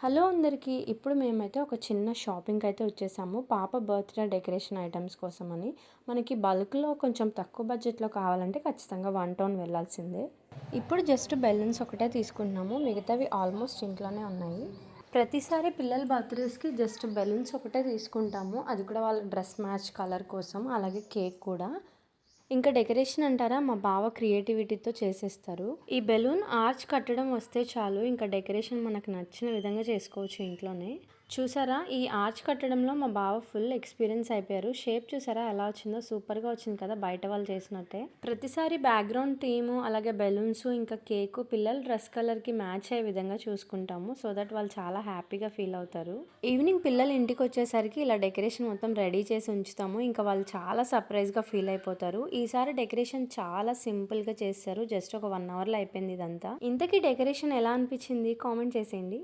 Hello అందరికీ ఇప్పుడు మేమైతే ఒక చిన్న షాపింగ్కి అయితే వచ్చేసాము. పాప బర్త్డే డెకరేషన్ ఐటమ్స్ కోసం అని మనకి బల్క్లో కొంచెం తక్కువ బడ్జెట్లో కావాలంటే ఖచ్చితంగా వన్ టౌన్ వెళ్ళాల్సిందే. ఇప్పుడు జస్ట్ బెలూన్స్ ఒకటే తీసుకుంటున్నాము. మిగతావి ఆల్మోస్ట్ ఇంట్లోనే ఉన్నాయి. ప్రతిసారి పిల్లల బర్త్డేస్కి జస్ట్ బెలూన్స్ ఒకటే తీసుకుంటాము. అది కూడా వాళ్ళ డ్రెస్ మ్యాచ్ కలర్ కోసం అలాగే కేక్ కూడా. ఇంకా డెకరేషన్ అంటారా? మా బావ క్రియేటివిటీతో చేసేస్తారు. ఈ బెలూన్ ఆర్చ్ కట్టడం వస్తే చాలు ఇంకా డెకరేషన్ మనకు నచ్చిన విధంగా చేసుకోవచ్చు ఇంట్లోనే. చూసారా? ఈ ఆర్చ్ కట్టడంలో మా బావ ఫుల్ ఎక్స్పీరియన్స్ అయిపోయారు. షేప్ చూసారా? ఎలా వచ్చిందో? సూపర్గా వచ్చింది కదా బయట వాళ్ళు చేసినట్టే. ప్రతిసారి బ్యాక్గ్రౌండ్ థీము అలాగే బెలూన్స్ ఇంకా కేకు పిల్లలు డ్రెస్ కలర్కి మ్యాచ్ అయ్యే విధంగా చూసుకుంటాము. సో దట్ వాళ్ళు చాలా హ్యాపీగా ఫీల్ అవుతారు. ఈవినింగ్ పిల్లలు ఇంటికి వచ్చేసరికి ఇలా డెకరేషన్ మొత్తం రెడీ చేసి ఉంచుతాము. ఇంకా వాళ్ళు చాలా సర్ప్రైజ్గా ఫీల్ అయిపోతారు. ఈసారి డెకరేషన్ చాలా సింపుల్గా చేస్తారు జస్ట్ ఒక వన్ అవర్లో అయిపోయింది ఇదంతా. ఇంతకీ డెకరేషన్ ఎలా అనిపించింది? కామెంట్ చేసేయండి.